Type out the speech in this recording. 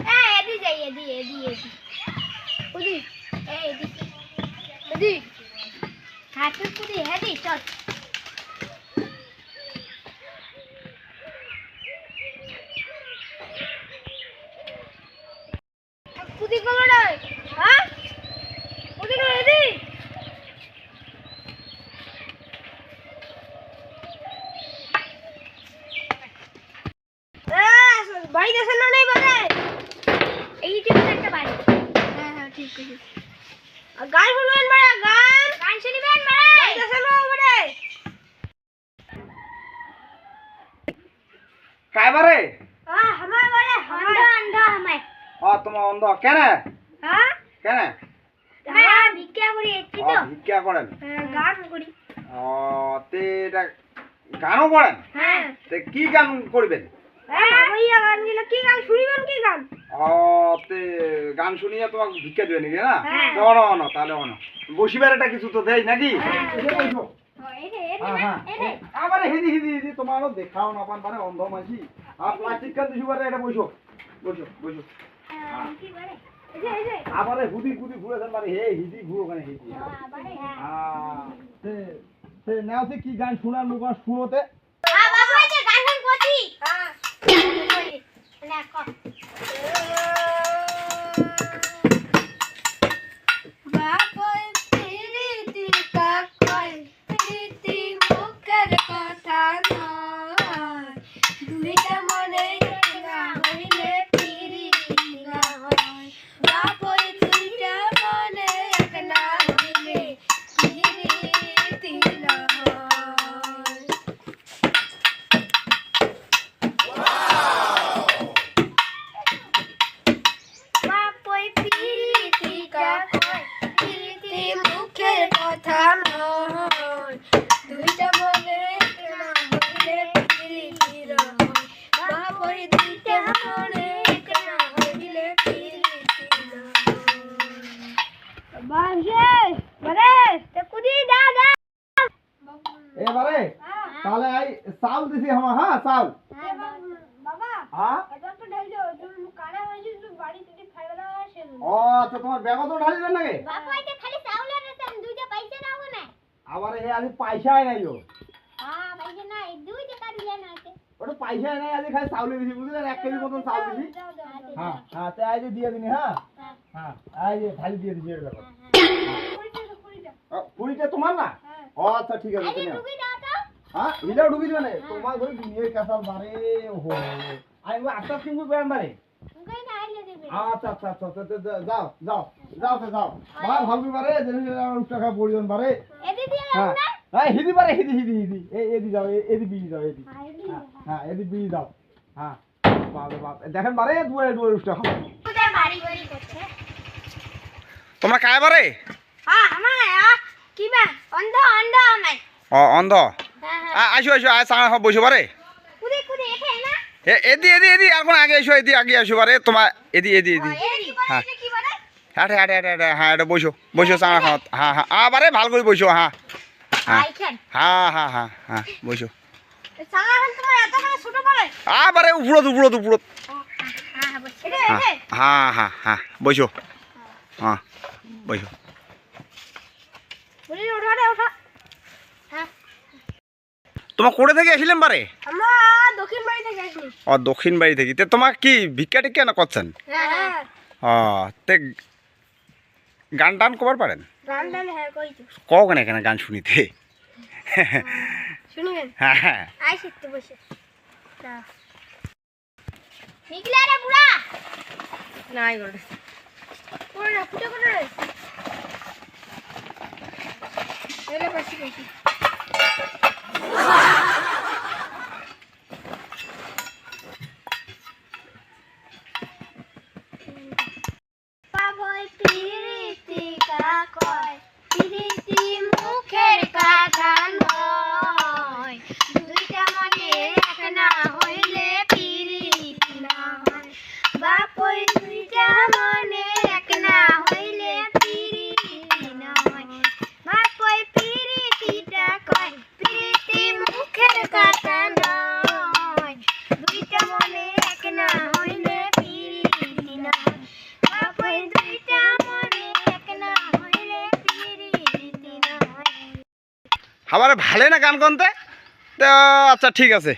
হ্যাঁ এদি যাই এদি এদি এদি ওদি এদি এদি হাতে পুরি এদি চল কুদি কলো রে হ্যাঁ কুদি কলো এদি বাড়ি দেশে না নেই বলে এই যে একটা বাড়ি হ্যাঁ হ্যাঁ ঠিক আছে আর গান শুনবেন বড় গান গান শুনবেন বড় বাড়ি দেশে না বড় काय बारे हां हमार बड़े अंधा अंधा हमें অ তোমার অন্ধ কেন हां কেন হ্যাঁ ভিক্ষা করি এসছি ও তো ভিক্ষা করেন হ্যাঁ, গান করি ও তে এটা গানও করেন হ্যাঁ তে কি গান করবেন হ্যাঁ ভাইয়া গান কি গান? শুনিয়ে তোমাকে ভিক্ষা দেবে নাকি না? হ্যাঁ। অন অন তাহলে অন। বসিবার একটা কিছু তো দেয় নাকি? হ্যাঁ। হ্যাঁ হ্যাঁ। আবার হিদি হিদি হিদি তোমারও দেখাও না পান মানে অন্ধ মাঝি আর প্লাস্টিক কান দিছু বারে এটা বসো। বসো বসো। হ্যাঁ, আবারে হুদি হুদি ঘুরে দেন মানে হে হিদি ঘুরো ওখানে হিদি? হ্যাঁ, হ্যাঁ নাও কি গান শোনার মুখ শুনোতে? এটা খালি চাউলের রেশন দুইটা পয়সা দাও না আবার হে আজ পয়সাই নাই ও। হ্যাঁ পয়সা নাই ওটা আজ খালি চাউলে দিছি বুঝলেন এক কেজি মতন চাউল দিছি। হ্যাঁ হ্যাঁ তে আজ দিয়ে দিনি হ্যাঁ? হ্যাঁ। আজ ঢালি দিয়ে দিছি এর ব্যাপার পুরিটা তোমার না? হ্যাঁ। ও আচ্ছা ঠিক আছে তুমি হ্যাঁ হিলাও ঢুকি দিবে না? তোমার ঘরে নিয়ে কাঁচাল বারে ওহো। আমি আটটা সিঙ্গুর ব্যায়াম বারে তুই না আইলে দেবে। আচ্ছা আচ্ছা আচ্ছা আচ্ছা, আচ্ছা, যাও যাও টাকা এদি হ্যাঁ। হ্যাঁ হিদি বারে হিদি হিদি হিদি। এদি যাও এ- এদি বিড়ি যাও এদি হ্যাঁ এদি হ্যাঁ হ্যাঁ এদি বিড়ি দাও হ্যাঁ বাপ দেখেন বারে দুয়ারে তোমরা কায় বারে? অন্ধ আসো আসো বসো এদি এদি এদি এখন আগে এসো এদি আগে আসো বারে তোমার এদি এদি এদি। হ্যাঁ। বলে কি বলে? হাটে হাটে হাটে হাটে হ্যাঁ এটা বসো বসো সাঙা খাওয়া হ্যাঁ হ্যাঁ আবারে ভালো করে বসো হ্যাঁ হ্যাঁ হ্যাঁ হ্যাঁ হ্যাঁ হ্যাঁ বসো আবারে উপরত উপরত উপরত হ্যাঁ হ্যাঁ হ্যাঁ হ্যাঁ হ্যাঁ হ্যাঁ বসো হ্যাঁ বসো বলি ওঠা রে ওঠা হ্যাঁ তোমার কোড়ে থেকে আসিলাম বারে? ও দক্ষিণ বাড়ি থেকে। তে তোমার কি ভিক্ষা টিক্ষা না করছেন? হ্যাঁ ও তে গান টান কবার পারেন? হ্যাঁ কেন এখানে গান শুনিতে? শুনিবেন? হ্যাঁ হ্যাঁ। নাই করে না ফুটে কোন রে 哈 哈 আবার ভালে না গান কনতে তো আচ্ছা ঠিক আছে।